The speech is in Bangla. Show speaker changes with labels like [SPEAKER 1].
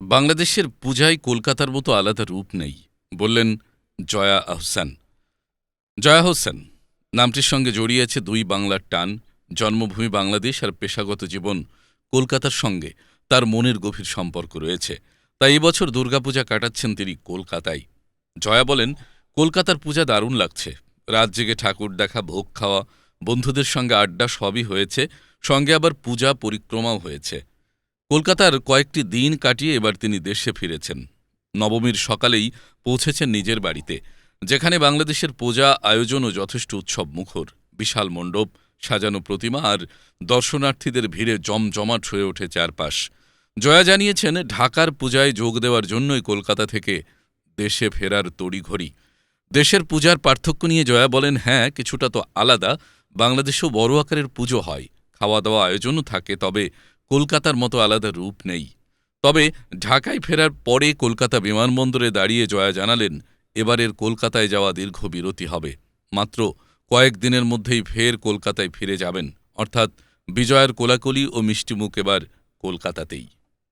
[SPEAKER 1] বাংলাদেশের পূজায় কলকাতার মতো আলাদা রূপ নেই, বললেন জয়া আহসান। জয়া হোসেন নামটির সঙ্গে জড়িয়ে আছে দুই বাংলার টান, জন্মভূমি বাংলাদেশ আর পেশাগত জীবন কলকাতার সঙ্গে, তার মনের গভীর সম্পর্ক রয়েছে। তাই এবছর দুর্গাপূজা কাটাচ্ছেন তিনি কলকাতায়। জয়া বলেন, কলকাতার পূজা দারুণ লাগছে। রাত জেগে ঠাকুর দেখা, ভোগ খাওয়া, বন্ধুদের সঙ্গে আড্ডা সবই হয়েছে, সঙ্গে আবার পূজা পরিক্রমাও হয়েছে। কলকাতার কয়েকটি দিন কাটিয়ে এবার তিনি দেশে ফিরেছেন। নবমীর সকালেই পৌঁছেছেন নিজের বাড়িতে, যেখানে বাংলাদেশের পূজা আয়োজনও যথেষ্ট উৎসব মুখর বিশাল মণ্ডপ, সাজানো প্রতিমা আর দর্শনার্থীদের ভিড়ে জমজমাট হয়ে ওঠে চারপাশ। জয়া জানিয়েছেন, ঢাকার পূজায় যোগ দেওয়ার জন্যই কলকাতা থেকে দেশে ফেরার তড়িঘড়ি। দেশের পূজার পার্থক্য নিয়ে জয়া বলেন হ্যাঁ কিছুটা তো আলাদা। বাংলাদেশেও বড় আকারের পুজো হয়। খাওয়া দাওয়া আয়োজনও থাকে, তবে কলকাতার মতো আলাদা রূপ নেই। তবে ঢাকায় ফেরার পরে কলকাতা বিমানবন্দরে দাঁড়িয়ে জয়া জানালেন, এবারের কলকাতায় যাওয়া দীর্ঘ বিরতি হবে। মাত্র কয়েক দিনের মধ্যেই ফের কলকাতায় ফিরে যাবেন। অর্থাৎ বিজয়ের কোলাকুলি ও মিষ্টিমুখ এবার কলকাতাতেই।